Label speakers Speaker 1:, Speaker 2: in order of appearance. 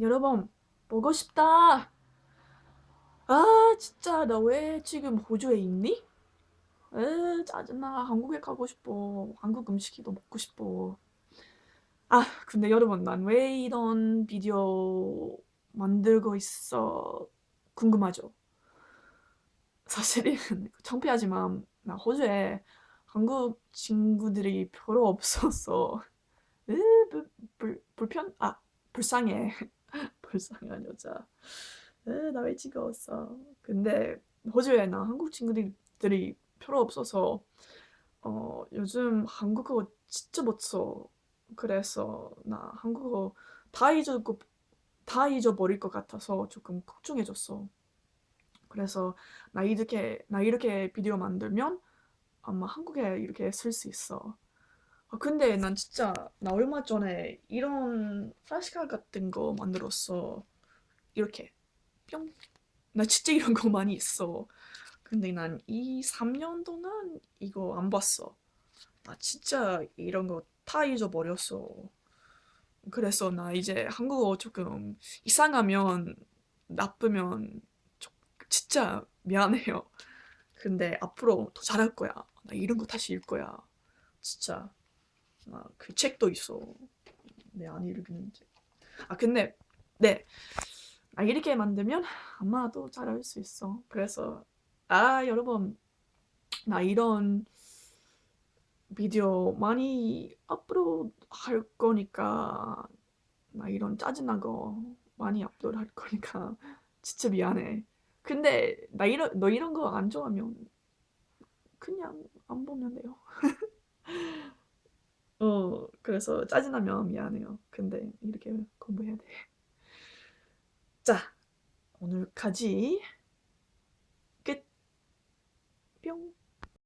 Speaker 1: 여러분, 보고 싶다. 아, 진짜, 나 왜 지금 호주에 있니? 에, 짜증나. 한국에 가고 싶어. 한국 음식이 더 먹고 싶어. 아, 근데 여러분, 난 왜 이런 비디오 만들고 있어? 궁금하죠? 사실은 창피하지만 나 호주에 한국 친구들이 별로 없었어. 으, 불, 불, 불편? 아, 불쌍해. 불쌍한 여자. 으, 나왜 지겨웠어. 근데 호주에 나 한국 친구들이 별로 없어서 어, 요즘 한국어 진짜 못 써. 그래서 나 한국어 다 잊고 다 잊어버릴 것 같아서 조금 걱정해졌어. 그래서 나 이렇게 나 이렇게 비디오 만들면 아마 한국에 이렇게 쓸 수 있어. 아, 근데 난 진짜 나 얼마 전에 이런 플래시카드 같은 거 만들었어. 이렇게 뿅. 나 진짜 이런 거 많이 있어. 근데 난 이 3년 동안 이거 안 봤어. 나 진짜 이런 거 다 잊어버렸어. 그래서 나 이제 한국어 조금 이상하면 나쁘면 조- 진짜 미안해요. 근데 앞으로 더 잘할 거야. 나 이런 거 다시 읽을 거야. 진짜. 아, 그 책도 있어. 내안 읽는지. 아, 근데, 네. 아, 이렇게 만들면 아마도 잘할 수 있어. 그래서, 아, 여러분, 나 이런 비디오 많이 업로드 할 거니까, 나 이런 짜증난 거 많이 업로드 할 거니까, 진짜 미안해. 근데, 나 이런, 너 이런 거 안 좋아하면, 그냥 안 보면 돼요. 어, 그래서 짜증나면 미안해요. 근데 이렇게 공부해야 돼. 자, 오늘까지 끝. 뿅.